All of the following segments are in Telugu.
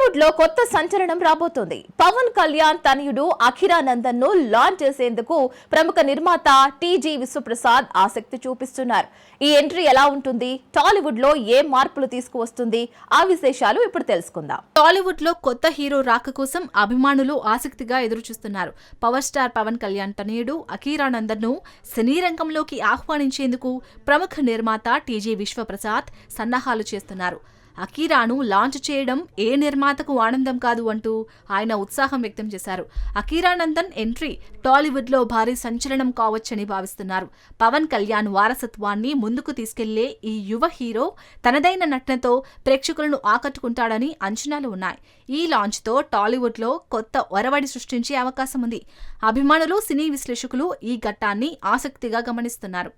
టాలీవుడ్లో కొత్త సంచలనం రాబోతోంది. పవన్ కళ్యాణ్ తనయుడు అఖిరానందన్ను లాంచ్ చేసేందుకు ప్రముఖ నిర్మాత టీజీ విశ్వప్రసాద్ ఆసక్తి చూపిస్తున్నారు. ఈ ఎంట్రీ ఎలా ఉంటుంది? టాలీవుడ్లో ఏ మార్పులు తీసుకువస్తుంది? ఆ విశేషాలు ఇప్పుడు తెలుసుకుందాం. టాలీవుడ్లో కొత్త హీరో రాక కోసం అభిమానులు ఆసక్తిగా ఎదురుచూస్తున్నారు. పవర్ స్టార్ పవన్ కళ్యాణ్ తనయుడు అఖీరానందన్ను సినీ రంగంలోకి ఆహ్వానించేందుకు ప్రముఖ నిర్మాత టీజీ విశ్వప్రసాద్ సన్నాహాలు చేస్తున్నారు. అకీరాను లాంచ్ చేయడం ఏ నిర్మాతకు ఆనందం కాదు అంటూ ఆయన ఉత్సాహం వ్యక్తం చేశారు. అకీరానందన్ ఎంట్రీ టాలీవుడ్లో భారీ సంచలనం కావచ్చని భావిస్తున్నారు. పవన్ కళ్యాణ్ వారసత్వాన్ని ముందుకు తీసుకెళ్ళే ఈ యువ హీరో తనదైన నటనతో ప్రేక్షకులను ఆకట్టుకుంటాడని అంచనాలు ఉన్నాయి. ఈ లాంచ్తో టాలీవుడ్లో కొత్త ఒరవడి సృష్టించే అవకాశం ఉంది. అభిమానులు సినీ విశ్లేషకులు ఈ ఘట్టాన్ని ఆసక్తిగా గమనిస్తున్నారు.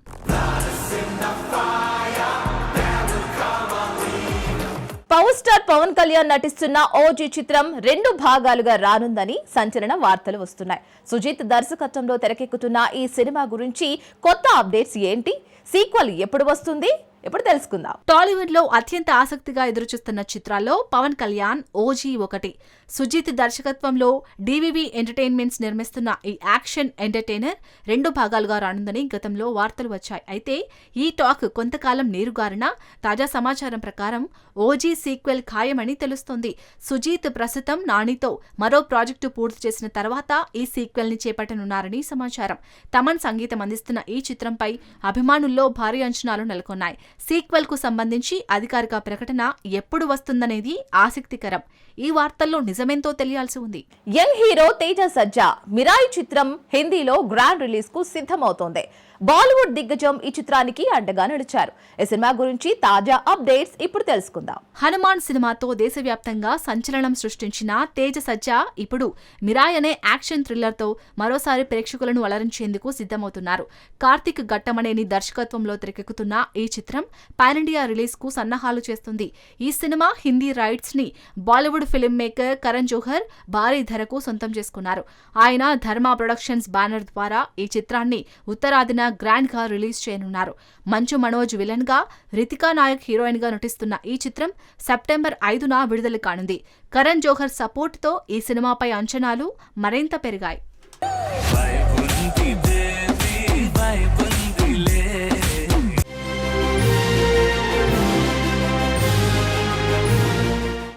పవర్ స్టార్ పవన్ కళ్యాణ్ నటిస్తున్న ఓజీ చిత్రం రెండు భాగాలుగా రానుందని సంచలన వార్తలు వస్తున్నాయి. సుజిత్ దర్శకత్వంలో తెరకెక్కుతున్న ఈ సినిమా గురించి కొత్త అప్డేట్స్ ఏంటి? సీక్వెల్ ఎప్పుడు వస్తుంది? ఇప్పుడు తెలుసుకుందాం. టాలీవుడ్లో అత్యంత ఆసక్తిగా ఎదురుచూస్తున్న చిత్రాల్లో పవన్ కళ్యాణ్ ఓజీ ఒకటి. సుజిత్ దర్శకత్వంలో డివివి ఎంటర్టైన్మెంట్స్ నిర్మిస్తున్న ఈ యాక్షన్ ఎంటర్టైనర్ రెండు భాగాలుగా రానుందని గతంలో వార్తలు వచ్చాయి. అయితే ఈ టాక్ కొంతకాలం నీరుగారిన తాజా సమాచారం ప్రకారం ఓజీ సీక్వెల్ ఖాయమని తెలుస్తోంది. సుజీత్ ప్రస్తుతం నానితో మరో ప్రాజెక్టు పూర్తి చేసిన తర్వాత ఈ సీక్వెల్ని చేపట్టనున్నారని సమాచారం. తమన్ సంగీతం అందిస్తున్న ఈ చిత్రంపై అభిమానుల్లో భారీ అంచనాలు నెలకొన్నాయి. సీక్వెల్కు సంబంధించి అధికారిక ప్రకటన ఎప్పుడు వస్తుందనేది ఆసక్తికరం. ఈ వార్తల్లో నిజమేంతో తెలియాల్సి ఉంది. యంగ్ హీరో తేజ సజ్జా మిరాయి చిత్రం హిందీలో గ్రాండ్ రిలీజ్కు సిద్ధమవుతోంది. బాలీవుడ్ దిగ్గజం ఈ చిత్రానికి అండగా నడిచారు ఈ సినిమా గురించి తాజా అప్డేట్స్ ఇప్పుడు తెలుసుకుందాం. హనుమాన్ సినిమాతో దేశవ్యాప్తంగా సంచలనం సృష్టించిన తేజ సజ్జా ఇప్పుడు మిరాయ్ అనే యాక్షన్ థ్రిల్లర్తో మరోసారి ప్రేక్షకులను అలరించేందుకు సిద్ధమవుతున్నారు. కార్తిక్ ఘట్టమనేని దర్శకత్వంలో తెరకెక్కుతున్న ఈ చిత్రం పాన్ ఇండియా రిలీజ్కు సన్నాహాలు చేస్తుంది. ఈ cinema Hindi రైట్స్ని Bollywood film maker Karan Johar భారీ ధరకు సొంతం చేసుకున్నారు. ఆయన ధర్మ ప్రొడక్షన్స్ బ్యానర్ ద్వారా ఈ చిత్రాన్ని ఉత్తరాదిన గ్రాండ్గా రిలీజ్ చేయనున్నారు. మంచు మనోజ్ విలన్గా రితికా నాయక్ హీరోయిన్గా నటిస్తున్న ఈ చిత్రం సెప్టెంబర్ ఐదున విడుదల కానుంది. కరణ్ జోహర్ సపోర్ట్తో ఈ సినిమాపై అంచనాలు మరింత పెరిగాయి.